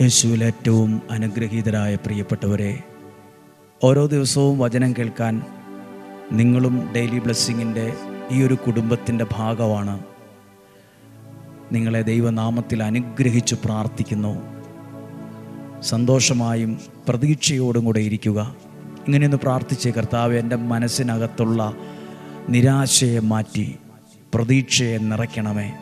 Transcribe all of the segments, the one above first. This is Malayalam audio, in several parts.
യേശുവിൽ ഏറ്റവും അനുഗ്രഹീതരായ പ്രിയപ്പെട്ടവരെ ഓരോ ദിവസവും വചനം കേൾക്കാൻ നിങ്ങളും ഡെയിലി ബ്ലെസ്സിങ്ങിന്റെ ഈ ഒരു കുടുംബത്തിന്റെ ഭാഗമാണ്. നിങ്ങളെ ദൈവനാമത്തിൽ അനുഗ്രഹിച്ചു പ്രാർത്ഥിക്കുന്നു. സന്തോഷമായും പ്രതീക്ഷയോടും കൂടെ ഇരിക്കുക. ഇങ്ങനെയൊന്ന് പ്രാർത്ഥിച്ച് കർത്താവ് എന്റെ മനസ്സിനകത്തുള്ള നിരാശയെ മാറ്റി പ്രതീക്ഷയെ നിറയ്ക്കണമേ.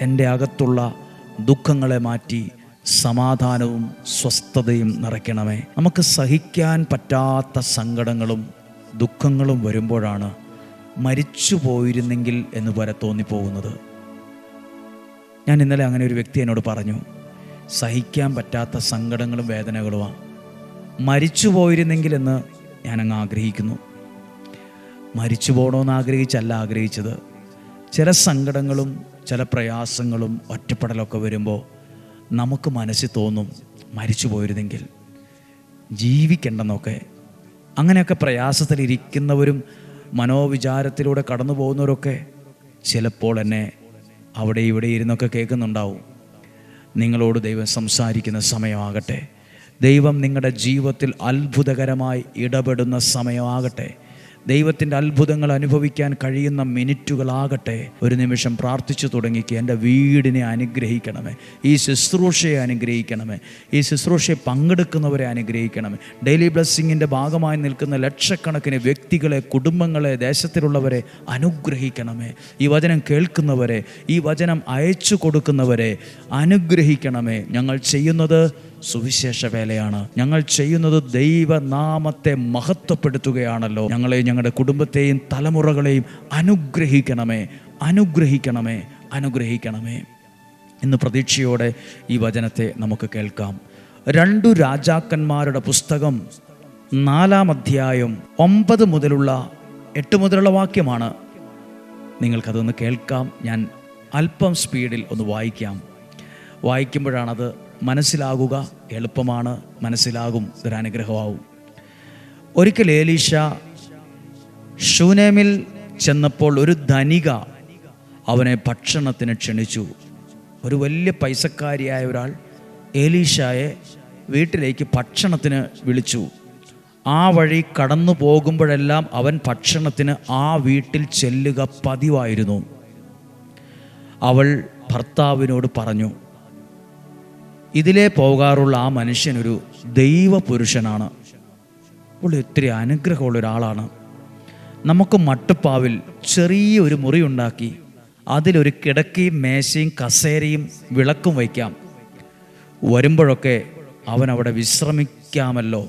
എന്റെ അകത്തുള്ള ദുഃഖങ്ങളെ മാറ്റി സമാധാനവും സ്വസ്ഥതയും നിറയ്ക്കണമേ. നമുക്ക് സഹിക്കാൻ പറ്റാത്ത സങ്കടങ്ങളും ദുഃഖങ്ങളും വരുമ്പോഴാണ് മരിച്ചു പോയിരുന്നെങ്കിൽ എന്ന് വരെ തോന്നിപ്പോകുന്നത്. ഞാൻ ഇന്നലെ അങ്ങനെ ഒരു വ്യക്തി എന്നോട് പറഞ്ഞു സഹിക്കാൻ പറ്റാത്ത സങ്കടങ്ങളും വേദനകളുമാണ് മരിച്ചു പോയിരുന്നെങ്കിൽ എന്ന് ഞാനങ്ങ് ആഗ്രഹിക്കുന്നു. മരിച്ചു പോകണമെന്ന് ആഗ്രഹിച്ചല്ല ആഗ്രഹിച്ചത്. ചില സങ്കടങ്ങളും ചില പ്രയാസങ്ങളും ഒറ്റപ്പെടലൊക്കെ വരുമ്പോൾ നമുക്ക് മനസ്സിൽ തോന്നും മരിച്ചു പോയിരുന്നെങ്കിൽ ജീവിക്കണ്ടെന്നൊക്കെ. അങ്ങനെയൊക്കെ പ്രയാസത്തിലിരിക്കുന്നവരും മനോവിചാരത്തിലൂടെ കടന്നു പോകുന്നവരൊക്കെ ചിലപ്പോൾ എന്നെ അവിടെ ഇവിടെ ഇരുന്നൊക്കെ കേൾക്കുന്നുണ്ടാവും. നിങ്ങളോട് ദൈവം സംസാരിക്കുന്ന സമയമാകട്ടെ. ദൈവം നിങ്ങളുടെ ജീവിതത്തിൽ അത്ഭുതകരമായി ഇടപെടുന്ന സമയമാകട്ടെ. ദൈവത്തിന്റെ അത്ഭുതങ്ങൾ അനുഭവിക്കാൻ കഴിയുന്ന മിനിറ്റുകളാകട്ടെ ഒരു നിമിഷം പ്രാർത്ഥിച്ചു തുടങ്ങിക്ക്. എന്റെ വീടിനെ അനുഗ്രഹിക്കണമേ. ഈ ശുശ്രൂഷയെ അനുഗ്രഹിക്കണമേ. ഈ ശുശ്രൂഷയെ പങ്കെടുക്കുന്നവരെ അനുഗ്രഹിക്കണമേ. ഡെയിലി ബ്ലെസ്സിങ്ങിന്റെ ഭാഗമായി നിൽക്കുന്ന ലക്ഷക്കണക്കിന് വ്യക്തികളെ കുടുംബങ്ങളെ ദേശത്തിലുള്ളവരെ അനുഗ്രഹിക്കണമേ. ഈ വചനം കേൾക്കുന്നവരെ ഈ വചനം അയച്ചു കൊടുക്കുന്നവരെ അനുഗ്രഹിക്കണമേ. ഞങ്ങൾ ചെയ്യുന്നത് സുവിശേഷ വേലയാണ്. ഞങ്ങൾ ചെയ്യുന്നത് ദൈവനാമത്തെ മഹത്വപ്പെടുത്തുകയാണല്ലോ. ഞങ്ങളെ ഞങ്ങളുടെ കുടുംബത്തെയും തലമുറകളെയും അനുഗ്രഹിക്കണമേ. അനുഗ്രഹിക്കണമേ. അനുഗ്രഹിക്കണമേ. ഇന്ന് പ്രതീക്ഷയോടെ ഈ വചനത്തെ നമുക്ക് കേൾക്കാം. രണ്ടു രാജാക്കന്മാരുടെ പുസ്തകം നാലാം അധ്യായം ഒമ്പത് മുതലുള്ള എട്ട് മുതലുള്ള വാക്യമാണ്. നിങ്ങൾക്കതൊന്ന് കേൾക്കാം. ഞാൻ അല്പം സ്പീഡിൽ ഒന്ന് വായിക്കാം. വായിക്കുമ്പോഴാണത് മനസ്സിലാകുക എളുപ്പമാണ് മനസ്സിലാകും ഒരനുഗ്രഹമാവും ഒരിക്കൽ ഏലീഷ ഷൂനേമിൽ ചെന്നപ്പോൾ ഒരു ധനിക അവനെ ഭക്ഷണത്തിന് ക്ഷണിച്ചു. ഒരു വലിയ പൈസക്കാരിയായ ഒരാൾ ഏലീഷയെ വീട്ടിലേക്ക് ഭക്ഷണത്തിന് വിളിച്ചു. ആ വഴി കടന്നു പോകുമ്പോഴെല്ലാം അവൻ ഭക്ഷണത്തിന് ആ വീട്ടിൽ ചെല്ലുക പതിവായിരുന്നു. അവൾ ഭർത്താവിനോട് പറഞ്ഞു ഇതിലേ പോകാറുള്ള ആ മനുഷ്യനൊരു ദൈവപുരുഷനാണ്. പുള്ളി ഒത്തിരി അനുഗ്രഹമുള്ള ഒരാളാണ്. നമുക്ക് മട്ടുപ്പാവിൽ ചെറിയൊരു മുറി ഉണ്ടാക്കി അതിലൊരു കിടക്കയും മേശയും കസേരയും വിളക്കും വയ്ക്കാം. വരുമ്പോഴൊക്കെ അവൻ അവിടെ വിശ്രമിക്കാമല്ലോ.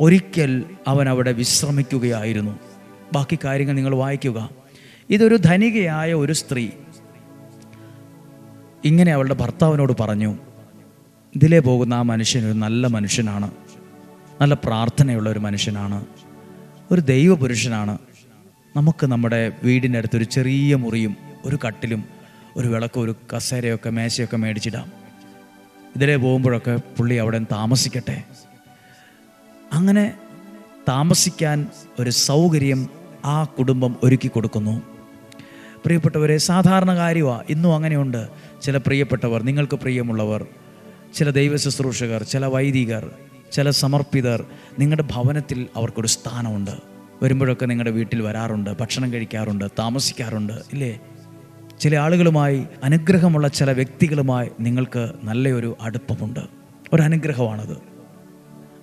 ഒരിക്കൽ അവൻ അവിടെ വിശ്രമിക്കുകയായിരുന്നു. ബാക്കി കാര്യങ്ങൾ നിങ്ങൾ വായിക്കുക. ഇതൊരു ധനികയായ ഒരു സ്ത്രീ ഇങ്ങനെ അവളുടെ ഭർത്താവിനോട് പറഞ്ഞു ഇതിലേ പോകുന്ന ആ മനുഷ്യൻ ഒരു നല്ല മനുഷ്യനാണ്. നല്ല പ്രാർത്ഥനയുള്ള ഒരു മനുഷ്യനാണ്. ഒരു ദൈവപുരുഷനാണ്. നമുക്ക് നമ്മുടെ വീടിനടുത്ത് ഒരു ചെറിയ മുറിയും ഒരു കട്ടിലും ഒരു വിളക്കും ഒരു കസേരയൊക്കെ മേശയൊക്കെ മേടിച്ചിടാം. ഇതിലേ പോകുമ്പോഴൊക്കെ പുള്ളി അവിടെ താമസിക്കട്ടെ. അങ്ങനെ താമസിക്കാൻ ഒരു സൗകര്യം ആ കുടുംബം ഒരുക്കി കൊടുക്കുന്നു. പ്രിയപ്പെട്ടവരെ സാധാരണ കാര്യമാണ് ഇന്നും അങ്ങനെയുണ്ട്. ചില പ്രിയപ്പെട്ടവർ നിങ്ങൾക്ക് പ്രിയമുള്ളവർ ചില ദൈവ ശുശ്രൂഷകർ ചില വൈദികർ ചില സമർപ്പിതർ നിങ്ങളുടെ ഭവനത്തിൽ അവർക്കൊരു സ്ഥാനമുണ്ട്. വരുമ്പോഴൊക്കെ നിങ്ങളുടെ വീട്ടിൽ വരാറുണ്ട് ഭക്ഷണം കഴിക്കാറുണ്ട് താമസിക്കാറുണ്ട് ഇല്ലേ? ചില ആളുകളുമായി അനുഗ്രഹമുള്ള ചില വ്യക്തികളുമായി നിങ്ങൾക്ക് നല്ലൊരു അടുപ്പമുണ്ട്. ഒരു അനുഗ്രഹമാണത്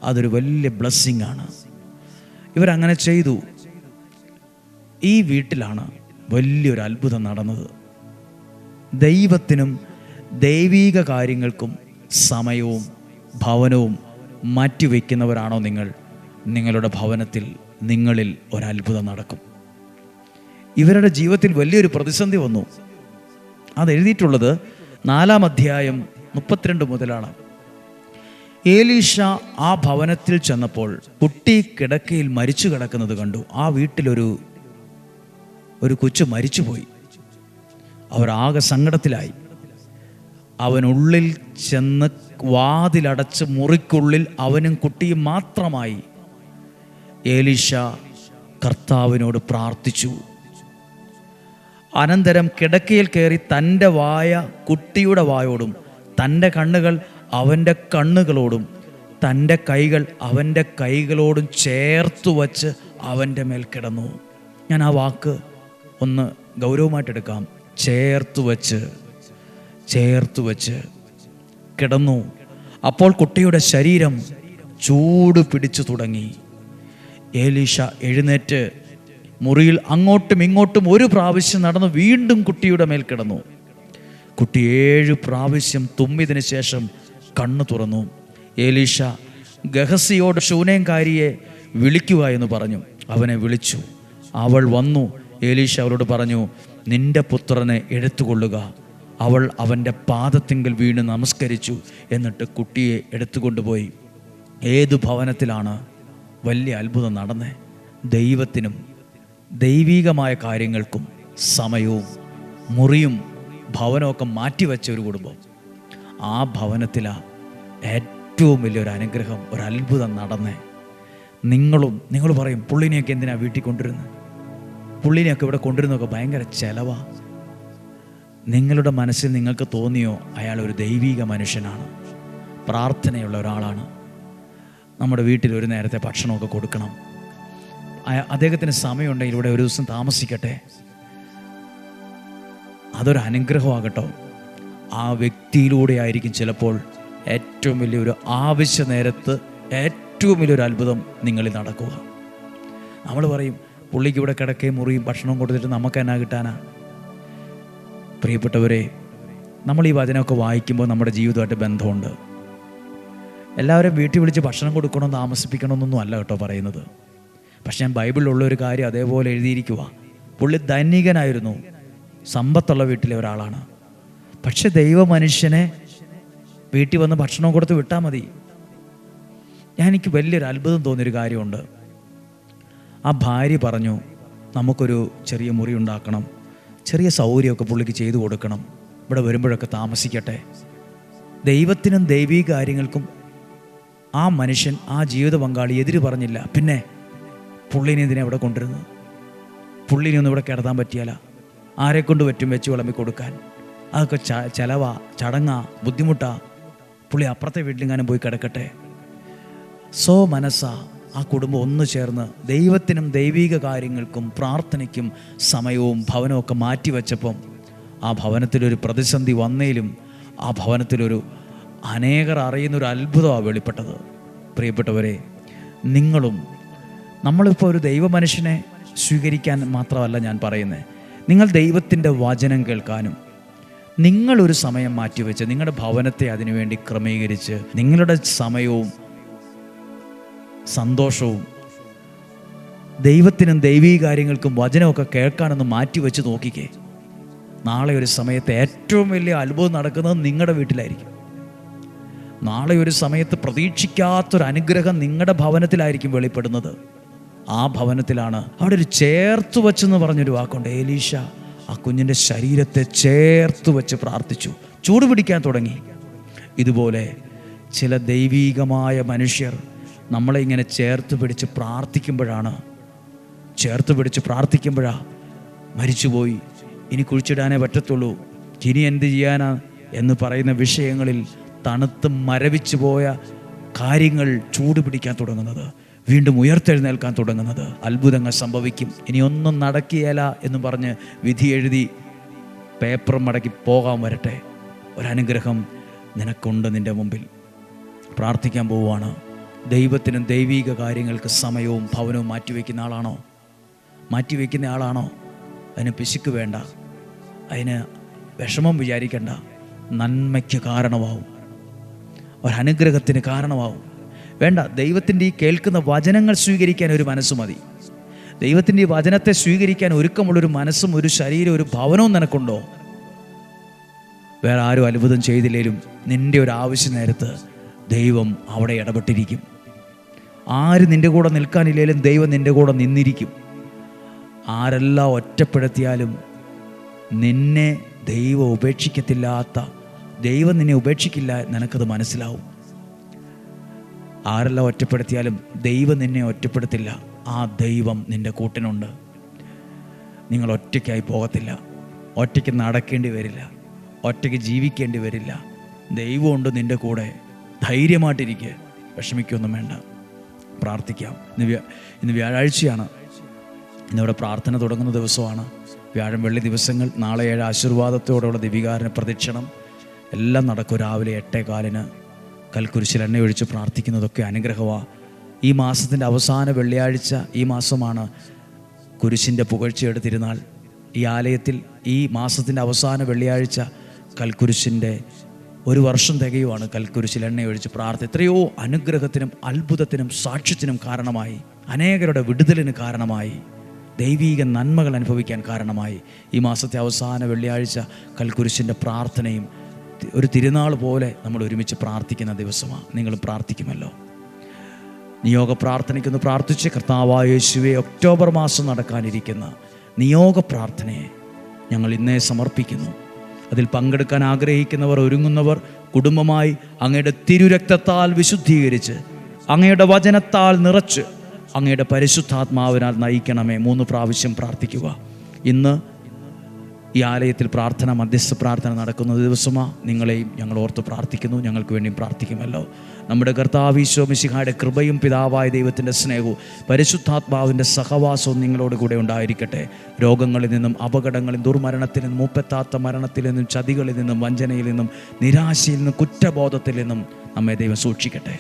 അതൊരു വലിയ ബ്ലെസ്സിങ് ആണ് ഇവരങ്ങനെ ചെയ്തു. ഈ വീട്ടിലാണ് വലിയൊരു അത്ഭുതം നടന്നത്. ദൈവത്തിനും ദൈവീക കാര്യങ്ങൾക്കും സമയവും ഭവനവും മാറ്റിവെക്കുന്നവരാണോ നിങ്ങൾ? നിങ്ങളുടെ ഭവനത്തിൽ നിങ്ങളിൽ ഒരത്ഭുതം നടക്കും. ഇവരുടെ ജീവിതത്തിൽ വലിയൊരു പ്രതിസന്ധി വന്നു. അത് എഴുതിയിട്ടുള്ളത് നാലാം അധ്യായം മുപ്പത്തിരണ്ട് മുതലാണ്. ഏലീഷ ആ ഭവനത്തിൽ ചെന്നപ്പോൾ കുട്ടി കിടക്കയിൽ മരിച്ചു കിടക്കുന്നത് കണ്ടു. ആ വീട്ടിലൊരു ഒരു കൊച്ചു മരിച്ചുപോയി. അവരാകെ സങ്കടത്തിലായി. അവനുള്ളിൽ ചെന്ന് വാതിലടച്ച് മുറിക്കുള്ളിൽ അവനും കുട്ടിയും മാത്രമായി. ഏലിഷ കർത്താവിനോട് പ്രാർത്ഥിച്ചു. അനന്തരം കിടക്കയിൽ കയറി തന്റെ വായ കുട്ടിയുടെ വായോടും തന്റെ കണ്ണുകൾ അവന്റെ കണ്ണുകളോടും തന്റെ കൈകൾ അവന്റെ കൈകളോടും ചേർത്തു വച്ച് അവന്റെ മേൽ കിടന്നു. ഞാൻ ആ വാക്ക് ഒന്ന് ഗൗരവമായിട്ട് എടുക്കാം ചേർത്ത് വച്ച് ചേർത്ത് വച്ച് കിടന്നു. അപ്പോൾ കുട്ടിയുടെ ശരീരം ചൂട് പിടിച്ചു തുടങ്ങി. ഏലീഷ എഴുന്നേറ്റ് മുറിയിൽ അങ്ങോട്ടും ഇങ്ങോട്ടും ഒരു പ്രാവശ്യം നടന്ന് വീണ്ടും കുട്ടിയുടെ മേൽ കിടന്നു. കുട്ടി ഏഴ് പ്രാവശ്യം തുമ്മിയതിനു ശേഷം കണ്ണു തുറന്നു. ഏലീഷ ഗഹസിയോട് ശൂനേങ്കാരിയെ വിളിക്കുക എന്ന് പറഞ്ഞു. അവനെ വിളിച്ചു. അവൾ വന്നു. ഏലീഷ അവളോട് പറഞ്ഞു നിന്റെ പുത്രനെ എടുത്തുകൊള്ളുക. അവൾ അവന്റെ പാദത്തിങ്കിൽ വീണ് നമസ്കരിച്ചു എന്നിട്ട് കുട്ടിയെ എടുത്തുകൊണ്ടുപോയി. ഏത് ഭവനത്തിലാണ് വലിയ അത്ഭുതം നടന്നേ. ദൈവത്തിനും ദൈവീകമായ കാര്യങ്ങൾക്കും സമയവും മുറിയും ഭവനമൊക്കെ മാറ്റിവെച്ച ഒരു കുടുംബം. ആ ഭവനത്തിലാണ് ഏറ്റവും വലിയൊരു അനുഗ്രഹം ഒരു അത്ഭുതം നടന്നേ. നിങ്ങളും നിങ്ങൾ പറയും പുള്ളിനെയൊക്കെ എന്തിനാണ് വീട്ടിൽ കൊണ്ടുവരുന്നത് പുള്ളിനെയൊക്കെ ഇവിടെ കൊണ്ടുവരുന്നതൊക്കെ ഭയങ്കര ചിലവാണ് നിങ്ങളുടെ മനസ്സിൽ നിങ്ങൾക്ക് തോന്നിയോ? അയാൾ ഒരു ദൈവീക മനുഷ്യനാണ്. പ്രാർത്ഥനയുള്ള ഒരാളാണ്. നമ്മുടെ വീട്ടിൽ ഒരു നേരത്തെ ഭക്ഷണമൊക്കെ കൊടുക്കണം. അദ്ദേഹത്തിന് സമയമുണ്ടെങ്കിൽ ഇവിടെ ഒരു ദിവസം താമസിക്കട്ടെ. അതൊരു അനുഗ്രഹമാകട്ടോ. ആ വ്യക്തിയിലൂടെ ആയിരിക്കും ചിലപ്പോൾ ഏറ്റവും വലിയൊരു ആവശ്യ നേരത്ത് ഏറ്റവും വലിയൊരു അത്ഭുതം നിങ്ങളിൽ നടക്കുക. നമ്മൾ പറയും പുള്ളിക്ക് ഇവിടെ കിടക്കുകയും മുറിയും ഭക്ഷണവും കൊടുത്തിട്ട് നമുക്ക് എന്നാ കിട്ടാനാ? പ്രിയപ്പെട്ടവരെ നമ്മൾ ഈ വചനമൊക്കെ വായിക്കുമ്പോൾ നമ്മുടെ ജീവിതമായിട്ട് ബന്ധമുണ്ട്. എല്ലാവരും വീട്ടിൽ വിളിച്ച് ഭക്ഷണം കൊടുക്കണം താമസിപ്പിക്കണമെന്നൊന്നും അല്ല കേട്ടോ പറയുന്നത്. പക്ഷെ ഞാൻ ബൈബിളിലുള്ള ഒരു കാര്യം അതേപോലെ എഴുതിയിരിക്കുക പുള്ളി ധനികനായിരുന്നു. സമ്പത്തുള്ള വീട്ടിലെ ഒരാളാണ്. പക്ഷെ ദൈവ മനുഷ്യനെ വീട്ടിൽ വന്ന് ഭക്ഷണം കൊടുത്ത് വിട്ടാൽ മതി. ഞാൻ എനിക്ക് വലിയൊരു അത്ഭുതം തോന്നിയൊരു കാര്യമുണ്ട്. ആ ഭാര്യ പറഞ്ഞു നമുക്കൊരു ചെറിയ മുറി ഉണ്ടാക്കണം. ചെറിയ സൗകര്യമൊക്കെ പുള്ളിക്ക് ചെയ്തു കൊടുക്കണം. ഇവിടെ വരുമ്പോഴൊക്കെ താമസിക്കട്ടെ. ദൈവത്തിനും ദൈവീ കാര്യങ്ങൾക്കും ആ മനുഷ്യൻ ആ ജീവിത പങ്കാളി എതിര് പറഞ്ഞില്ല. പിന്നെ പുള്ളിനെ ഇതിനെ ഇവിടെ കൊണ്ടുവരുന്നത്? പുള്ളിനെ ഒന്നും ഇവിടെ കിടത്താൻ പറ്റിയാല ആരെ കൊണ്ട് പറ്റും വെച്ച് വിളമ്പി കൊടുക്കാൻ? അതൊക്കെ ച ചെലവാ ചടങ്ങാ ബുദ്ധിമുട്ടാ. പുള്ളി അപ്പുറത്തെ വീട്ടിലെങ്ങാനും പോയി കിടക്കട്ടെ? സോ മനസ്സ. ആ കുടുംബം ഒന്നു ചേർന്ന് ദൈവത്തിനും ദൈവിക കാര്യങ്ങൾക്കും പ്രാർത്ഥനയ്ക്കും സമയവും ഭവനവും ഒക്കെ മാറ്റിവെച്ചപ്പം ആ ഭവനത്തിലൊരു പ്രതിസന്ധി വന്നേലും ആ ഭവനത്തിലൊരു അനേകർ അറിയുന്നൊരു അത്ഭുതമാണ് വെളിപ്പെട്ടത്. പ്രിയപ്പെട്ടവരെ നിങ്ങളും നമ്മളിപ്പോൾ ഒരു ദൈവ മനുഷ്യനെ സ്വീകരിക്കാൻ മാത്രമല്ല ഞാൻ പറയുന്നത് നിങ്ങൾ ദൈവത്തിന്റെ വചനം കേൾക്കാനും നിങ്ങളൊരു സമയം മാറ്റിവെച്ച് നിങ്ങളുടെ ഭവനത്തെ അതിനുവേണ്ടി ക്രമീകരിച്ച് നിങ്ങളുടെ സമയവും സന്തോഷവും ദൈവത്തിനും ദൈവീ കാര്യങ്ങൾക്കും വചനമൊക്കെ കേൾക്കാനൊന്ന് മാറ്റിവെച്ച് നോക്കിക്കേ. നാളെ ഒരു സമയത്ത് ഏറ്റവും വലിയ അത്ഭുതം നടക്കുന്നത് നിങ്ങളുടെ വീട്ടിലായിരിക്കും. നാളെ ഒരു സമയത്ത് പ്രതീക്ഷിക്കാത്തൊരു അനുഗ്രഹം നിങ്ങളുടെ ഭവനത്തിലായിരിക്കും വെളിപ്പെടുന്നത്. ആ ഭവനത്തിലാണ് അവിടെ ഒരു ചേർത്ത് വച്ചെന്ന് പറഞ്ഞൊരു വാക്കുണ്ട്. ഏലീഷ ആ കുഞ്ഞിന്റെ ശരീരത്തെ ചേർത്ത് വെച്ച് പ്രാർത്ഥിച്ചു. ചൂടുപിടിക്കാൻ തുടങ്ങി. ഇതുപോലെ ചില ദൈവീകമായ മനുഷ്യർ നമ്മളെ ഇങ്ങനെ ചേർത്ത് പിടിച്ച് പ്രാർത്ഥിക്കുമ്പോഴാണ് ചേർത്ത് പിടിച്ച് പ്രാർത്ഥിക്കുമ്പോഴാ മരിച്ചുപോയി. ഇനി കുഴിച്ചിടാനേ പറ്റത്തുള്ളൂ. ഇനി എന്ത് ചെയ്യാനാ എന്ന് പറയുന്ന വിഷയങ്ങളിൽ തണുത്ത് മരവിച്ചു പോയ കാര്യങ്ങൾ ചൂട് പിടിക്കാൻ തുടങ്ങുന്നത്. വീണ്ടും ഉയർത്തെഴുന്നേൽക്കാൻ തുടങ്ങുന്നത്. അത്ഭുതങ്ങൾ സംഭവിക്കും. ഇനി ഒന്നും നടക്കിയല എന്ന് പറഞ്ഞ് വിധി എഴുതി പേപ്പർ മടക്കി പോകാൻ വരട്ടെ. ഒരനുഗ്രഹം നിനക്കുണ്ട് നിന്റെ മുമ്പിൽ. പ്രാർത്ഥിക്കാൻ പോവുകയാണ്. ദൈവത്തിനും ദൈവീക കാര്യങ്ങൾക്ക് സമയവും ഭവനവും മാറ്റിവെക്കുന്ന ആളാണോ? മാറ്റിവെക്കുന്ന ആളാണോ? അതിന് പിശുക്ക് വേണ്ട. അതിന് വിഷമം വിചാരിക്കണ്ട. നന്മയ്ക്ക് കാരണമാവും. ഒരനുഗ്രഹത്തിന് കാരണമാവും. വേണ്ട ദൈവത്തിന്റെ ഈ കേൾക്കുന്ന വചനങ്ങൾ സ്വീകരിക്കാൻ ഒരു മനസ്സ് മതി. ദൈവത്തിന്റെ ഈ വചനത്തെ സ്വീകരിക്കാൻ ഒരുക്കമുള്ളൊരു മനസ്സും ഒരു ശരീരം ഒരു ഭവനവും നിനക്കുണ്ടോ? വേറെ ആരും അത്ഭുതം ചെയ്തില്ലെങ്കിലും നിന്റെ ഒരു ആവശ്യ നേരത്ത് ദൈവം അവിടെ ഇടപെട്ടിരിക്കും. ആര് നിന്റെ കൂടെ നിൽക്കാനില്ലേലും ദൈവം നിന്റെ കൂടെ നിന്നിരിക്കും. ആരെല്ലാം ഒറ്റപ്പെടുത്തിയാലും നിന്നെ ദൈവം ഉപേക്ഷിക്കത്തില്ലാത്ത ദൈവം നിന്നെ ഉപേക്ഷിക്കില്ല നിനക്കത് മനസ്സിലാവും. ആരെല്ലാം ഒറ്റപ്പെടുത്തിയാലും ദൈവം നിന്നെ ഒറ്റപ്പെടുത്തില്ല. ആ ദൈവം നിന്റെ കൂട്ടിനുണ്ട്. നിങ്ങൾ ഒറ്റയ്ക്കായി പോകത്തില്ല. ഒറ്റയ്ക്ക് നടക്കേണ്ടി വരില്ല. ഒറ്റയ്ക്ക് ജീവിക്കേണ്ടി വരില്ല. ദൈവമുണ്ട് നിന്റെ കൂടെ. ധൈര്യമായിട്ടിരിക്കുക വിഷമിക്കൊന്നും വേണ്ട. പ്രാർത്ഥിക്കാം. ഇന്ന് ഇന്ന് വ്യാഴാഴ്ചയാണ്. ഇന്നിവിടെ പ്രാർത്ഥന തുടങ്ങുന്ന ദിവസമാണ്. വ്യാഴം വെള്ളി ദിവസങ്ങൾ നാളെ ഏഴ് ആശീർവാദത്തോടെയുള്ള ദിവികാരന് പ്രദക്ഷിണം. എല്ലാം നടക്കും രാവിലെ എട്ടേ കാലിന്. കൽക്കുരിശിൽ എണ്ണ ഒഴിച്ച് പ്രാർത്ഥിക്കുന്നതൊക്കെ അനുഗ്രഹമാണ് ഈ മാസത്തിന്റെ അവസാന വെള്ളിയാഴ്ച ഈ മാസമാണ് കുരിശിന്റെ പുകഴ്ചയുടെ തിരുനാൾ. ഈ ആലയത്തിൽ ഈ മാസത്തിന്റെ അവസാന വെള്ളിയാഴ്ച കൽക്കുരിശിന്റെ ഒരു വർഷം തികയുവാണ് കൽക്കുരിശിൽ എണ്ണയൊഴിച്ച് പ്രാർത്ഥന എത്രയോ അനുഗ്രഹത്തിനും അത്ഭുതത്തിനും സാക്ഷ്യത്തിനും കാരണമായി അനേകരുടെ വിടുതലിന് കാരണമായി ദൈവീക നന്മകൾ അനുഭവിക്കാൻ കാരണമായി ഈ മാസത്തെ അവസാന വെള്ളിയാഴ്ച കൽക്കുരിശിന്റെ പ്രാർത്ഥനയും ഒരു തിരുനാൾ പോലെ നമ്മൾ ഒരുമിച്ച് പ്രാർത്ഥിക്കുന്ന ദിവസമാണ്. നിങ്ങൾ പ്രാർത്ഥിക്കുമല്ലോ. നിയോഗ പ്രാർത്ഥനയ്ക്കൊന്ന് പ്രാർത്ഥിച്ച് കർത്താവായ യേശുവെ ഒക്ടോബർ മാസം നടക്കാനിരിക്കുന്ന നിയോഗ പ്രാർത്ഥനയെ ഞങ്ങൾ ഇന്നേ സമർപ്പിക്കുന്നു. അതിൽ പങ്കെടുക്കാൻ ആഗ്രഹിക്കുന്നവർ ഒരുങ്ങുന്നവർ കുടുംബമായി അങ്ങയുടെ തിരുരക്തത്താൽ വിശുദ്ധീകരിച്ച് അങ്ങയുടെ വചനത്താൽ നിറച്ച് അങ്ങയുടെ പരിശുദ്ധാത്മാവിനാൽ നയിക്കണമേ. മൂന്ന് പ്രാവശ്യം പ്രാർത്ഥിക്കുക. ഇന്ന് ഈ ആലയത്തിൽ പ്രാർത്ഥന മധ്യസ്ഥ പ്രാർത്ഥന നടക്കുന്ന ദിവസമാ നിങ്ങളെയും ഞങ്ങൾ ഓർത്ത് പ്രാർത്ഥിക്കുന്നു. ഞങ്ങൾക്ക് വേണ്ടിയും പ്രാർത്ഥിക്കുമല്ലോ. നമ്മുടെ കർത്താവീശോ മിശിഹായുടെ കൃപയും പിതാവായ ദൈവത്തിന്റെ സ്നേഹവും പരിശുദ്ധാത്മാവിന്റെ സഹവാസവും നിങ്ങളോട് കൂടെ ഉണ്ടായിരിക്കട്ടെ. രോഗങ്ങളിൽ നിന്നും അപകടങ്ങളിൽ ദുർമരണത്തിൽ നിന്നും മുപ്പെത്താത്ത മരണത്തിൽ നിന്നും ചതികളിൽ നിന്നും വഞ്ചനയിൽ നിന്നും നിരാശയിൽ നിന്നും കുറ്റബോധത്തിൽ നിന്നും നമ്മെ ദൈവം സൂക്ഷിക്കട്ടെ.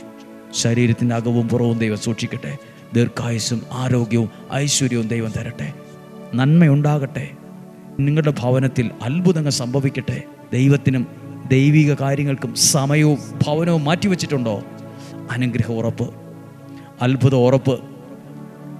ശരീരത്തിന്റെ അകവും പുറവും ദൈവം സൂക്ഷിക്കട്ടെ. ദീർഘായുസ്സും ആരോഗ്യവും ഐശ്വര്യവും ദൈവം തരട്ടെ. നന്മയുണ്ടാകട്ടെ. നിങ്ങളുടെ ഭവനത്തിൽ അത്ഭുതങ്ങൾ സംഭവിക്കട്ടെ. ദൈവത്തിനും ദൈവിക കാര്യങ്ങൾക്കും സമയവും ഭവനവും മാറ്റിവെച്ചിട്ടുണ്ടോ? അനുഗ്രഹ ഉറപ്പ്. അത്ഭുത ഉറപ്പ്.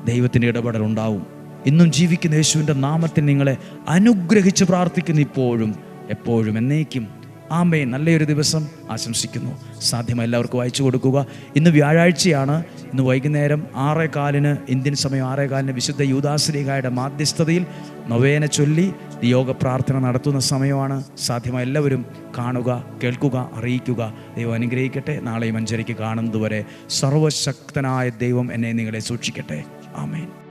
ദൈവത്തിന്റെ ഇടപെടൽ ഉണ്ടാവും. ഇന്നും ജീവിക്കുന്ന യേശുവിന്റെ നാമത്തിൽ നിങ്ങളെ അനുഗ്രഹിച്ച് പ്രാർത്ഥിക്കുന്നു ഇപ്പോഴും എപ്പോഴും എന്നേക്കും. ആമേ നല്ലൊരു ദിവസം ആശംസിക്കുന്നു. സാധ്യമായി എല്ലാവർക്കും അയച്ചു കൊടുക്കുക. ഇന്ന് വ്യാഴാഴ്ചയാണ് ഇന്ന് വൈകുന്നേരം ആറേ കാലിന് ഇന്ത്യൻ സമയം ആറേ കാലിന് വിശുദ്ധ യൂദാശ്രീകായുടെ മാധ്യസ്ഥതയിൽ നൊവേന ചൊല്ലി യോഗ പ്രാർത്ഥന നടത്തുന്ന സമയമാണ്. സാധ്യമായ എല്ലാവരും കാണുക കേൾക്കുക അറിയിക്കുക. ദൈവം അനുഗ്രഹിക്കട്ടെ. നാളെയും അഞ്ചരയ്ക്ക് കാണുന്നതുവരെ സർവശക്തനായ ദൈവം എന്നെ നിങ്ങളെ സൂക്ഷിക്കട്ടെ. ആമേൻ.